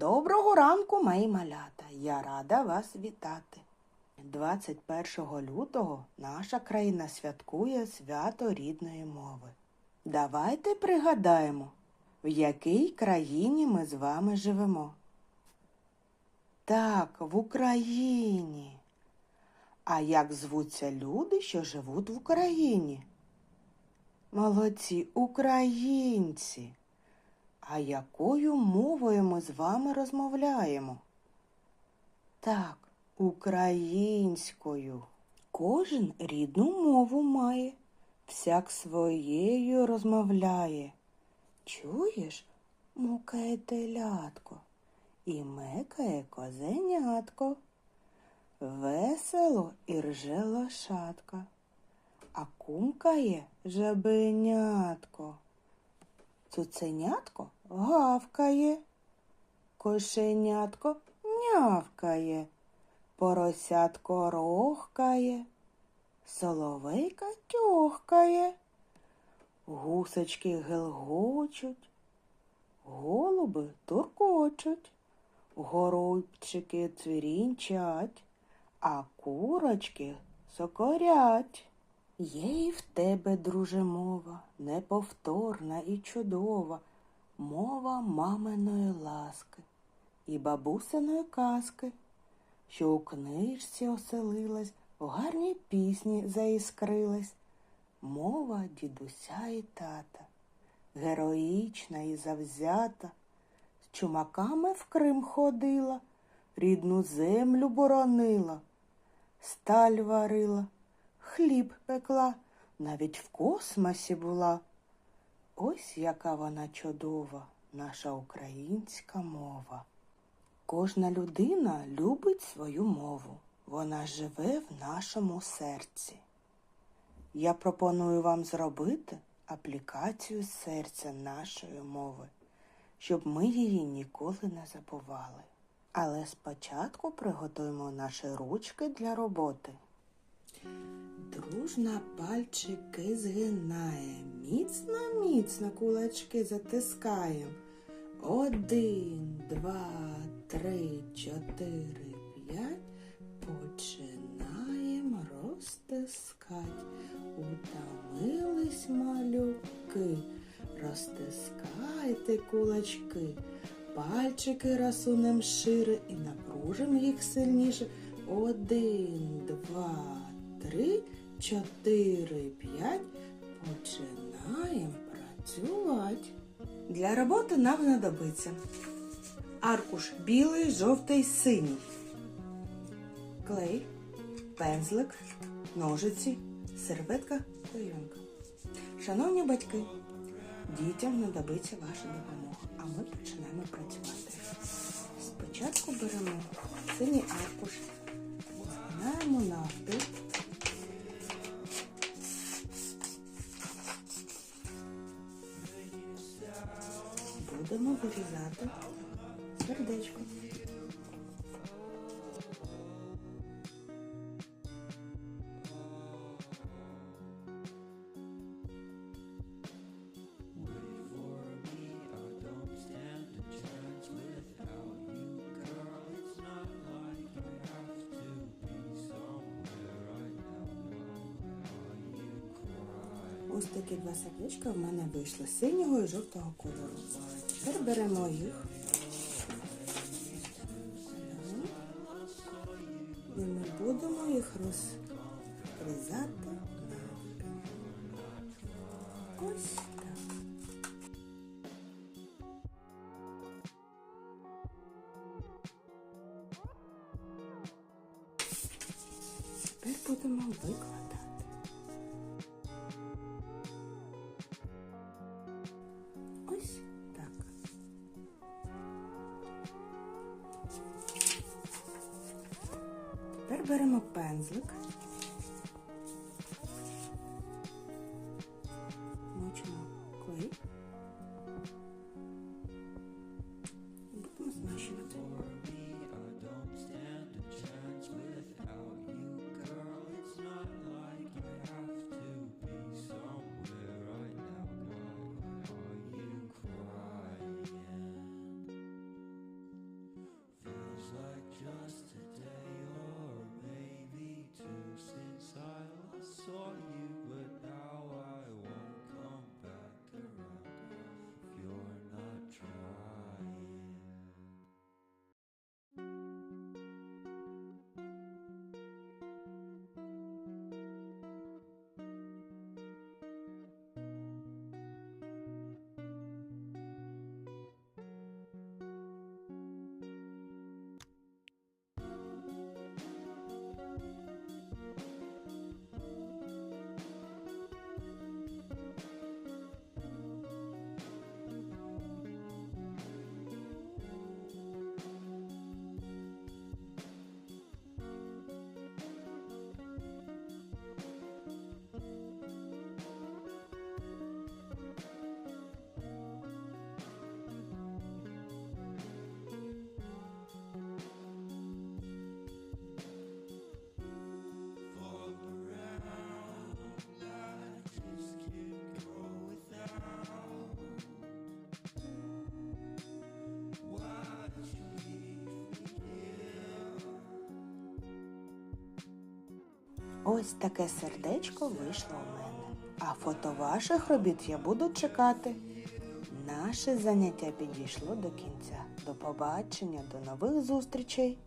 Доброго ранку, мої малята! Я рада вас вітати. 21 лютого наша країна святкує свято рідної мови. Давайте пригадаємо, в якій країні ми з вами живемо. Так, в Україні. А як звуться люди, що живуть в Україні? Молодці українці. А якою мовою ми з вами розмовляємо? Так, українською. Кожен рідну мову має, всяк своєю розмовляє. Чуєш, мукає телятко і мекає козенятко. Весело і рже лошадка, а кумкає жабенятко. Цуценятко гавкає, кошенятко нявкає, поросятко рохкає, соловейка тьохкає, гусочки гелгочуть, голуби туркочуть, горобчики цвірінчать, а курочки сокорять. Є і в тебе, друже, мова, неповторна і чудова, мова маминої ласки і бабусиної казки, що у книжці оселилась, в гарній пісні заіскрилась, мова дідуся і тата, героїчна і завзята, з чумаками в Крим ходила, рідну землю боронила, сталь варила хліб пекла, навіть в космосі була. Ось яка вона чудова, наша українська мова. Кожна людина любить свою мову. Вона живе в нашому серці. Я пропоную вам зробити аплікацію серця нашої мови, щоб ми її ніколи не забували. Але спочатку приготуємо наші ручки для роботи. Дружно пальчики згинає, міцно, міцно кулачки затискаєм. Один, два, три, чотири, п'ять. Починаємо розтискать. Утомились малюки. Розтискайте кулачки. Пальчики розсунем шире і напружим їх сильніше. Один, два, три, чотири, п'ять. Починаємо працювати. Для роботи нам знадобиться аркуш білий, жовтий, синій, клей, пензлик, ножиці, серветка, клейонка. Шановні батьки, дітям знадобиться ваша допомога, а ми починаємо працювати. Спочатку беремо синій аркуш, Будемо вирізати сердечко. Ось такі два сердечка в мене вийшли синього і жовтого кольору. Тепер беремо їх. І ми будемо їх розрізати. Ось так. Тепер будемо викладати. Тепер беремо пензлик. Ось таке сердечко вийшло у мене. А фото ваших робіт я буду чекати. Наше заняття підійшло до кінця. До побачення, до нових зустрічей!